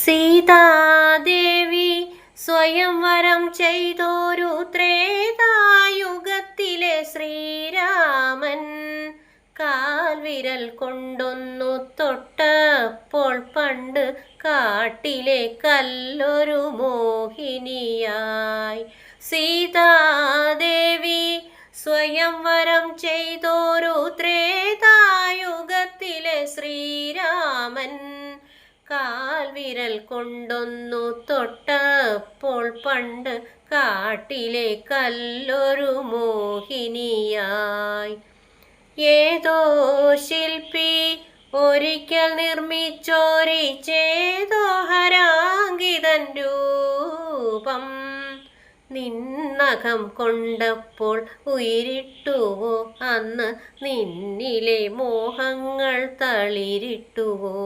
സീതാദേവി സ്വയംവരം ചെയ്തോരു ത്രേതായുഗത്തിലെ ശ്രീരാമൻ. കാൽവിരൽ കൊണ്ടൊന്നു തൊട്ടപ്പോൾ പണ്ട് കാട്ടിലെ കല്ലൊരു മോഹിനിയായി. സീതാദേവി സ്വയംവരം ചെയ്തോരു ത്രേതായുഗത്തിലെ ശ്രീരാമൻ. കാൽവിരൽ കൊണ്ടൊന്നു തൊട്ടപ്പോൾ പണ്ട് കാട്ടിലെ കല്ലൊരു മോഹിനിയായി. ഏതോ ശില്പി ഒരിക്കൽ നിർമ്മിച്ചോരി ചേതോ ഹരാങ്കിതൻ രൂപം. നിന്നകം കൊണ്ടപ്പോൾ ഉയരിട്ടുവോ? അന്ന് നിന്നിലെ മോഹങ്ങൾ തളിരിട്ടുവോ?